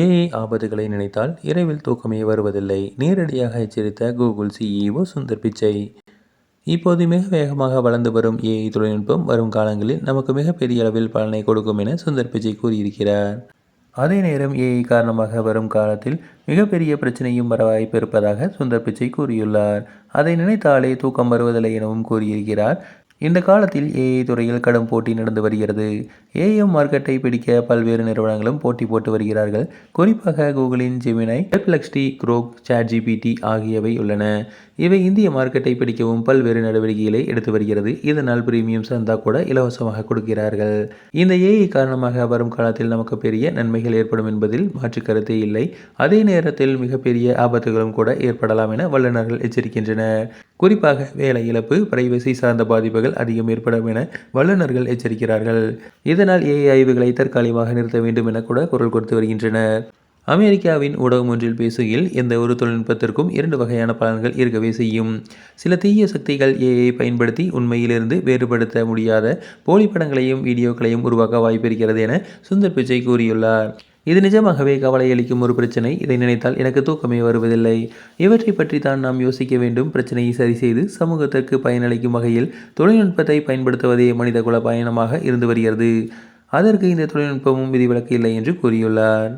AI ஆபத்துகளை நினைத்தால் இரவில் தூக்கமே வருவதில்லை. நேரடியாக எச்சரித்த கூகுள் சிஇஓ சுந்தர் பிச்சை. இப்போது மிக வேகமாக வளர்ந்து வரும் ஏஐ தொழில்நுட்பம் வரும் காலங்களில் நமக்கு மிகப்பெரிய அளவில் பலனை கொடுக்கும் என சுந்தர் பிச்சை கூறியிருக்கிறார். அதே நேரம் ஏஐ காரணமாக வரும் காலத்தில் மிகப்பெரிய பிரச்சனையும் வர வாய்ப்பு இருப்பதாக சுந்தர் பிச்சை கூறியுள்ளார். அதை நினைத்தாலே தூக்கம் வருவதில்லை எனவும் கூறியிருக்கிறார். இந்த காலத்தில் ஏஐ துறையில் கடும் போட்டி நடந்து வருகிறது. ஏஎம் மார்க்கெட்டை பிடிக்க பல்வேறு நிறுவனங்களும் போட்டி போட்டு வருகிறார்கள். குறிப்பாக கூகுளின் ஜெமினை பெர்ப்ளெக்ஸ்டி குரோக் சாட் ஜிபிடி ஆகியவை உள்ளன. இவை இந்திய மார்க்கெட்டை பிடிக்கவும் பல்வேறு நடவடிக்கைகளை எடுத்து வருகிறது. இதனால் பிரீமியம் சந்தா கூட இலவசமாக கொடுக்கிறார்கள். இந்த ஏஐ காரணமாக வரும் காலத்தில் நமக்கு பெரிய நன்மைகள் ஏற்படும் என்பதில் மாற்று கருத்தே இல்லை. அதே நேரத்தில் மிகப்பெரிய ஆபத்துகளும் கூட ஏற்படலாம் என வல்லுநர்கள் எச்சரிக்கின்றனர். குறிப்பாக வேலை இழப்பு பிரைவசி சார்ந்த பாதிப்புகள் அதிகம் ஏற்படும் என வல்லுநர்கள் எச்சரிக்கிறார்கள். இதனால் ஏஐ ஆய்வுகளை தற்காலிகமாக நிறுத்த வேண்டும் என கூட குரல் கொடுத்து வருகின்றனர். அமெரிக்காவின் ஊடகம் ஒன்றில் பேசுகையில் எந்த ஒரு தொழில்நுட்பத்திற்கும் இரண்டு வகையான பலன்கள் இருக்கவே செய்யும். சில தீய சக்திகள் ஏஐ பயன்படுத்தி உண்மையிலிருந்து வேறுபடுத்த முடியாத போலி படங்களையும் வீடியோக்களையும் உருவாக்க வாய்ப்பிருக்கிறது என சுந்தர் பிச்சை கூறியுள்ளார். இது நிஜமாகவே கவலை அளிக்கும் ஒரு பிரச்சனை. இதை நினைத்தால் எனக்கு தூக்கமே வருவதில்லை. இவற்றை பற்றி தான் நாம் யோசிக்க வேண்டும். பிரச்சனையை சரி செய்து சமூகத்திற்கு பயனளிக்கும் வகையில் தொழில்நுட்பத்தை பயன்படுத்துவதே மனிதகுல பயணமாக இருந்து வருகிறது. அதற்கு இந்த தொழில்நுட்பமும் விதிவிலக்கு இல்லை என்று கூறியுள்ளார்.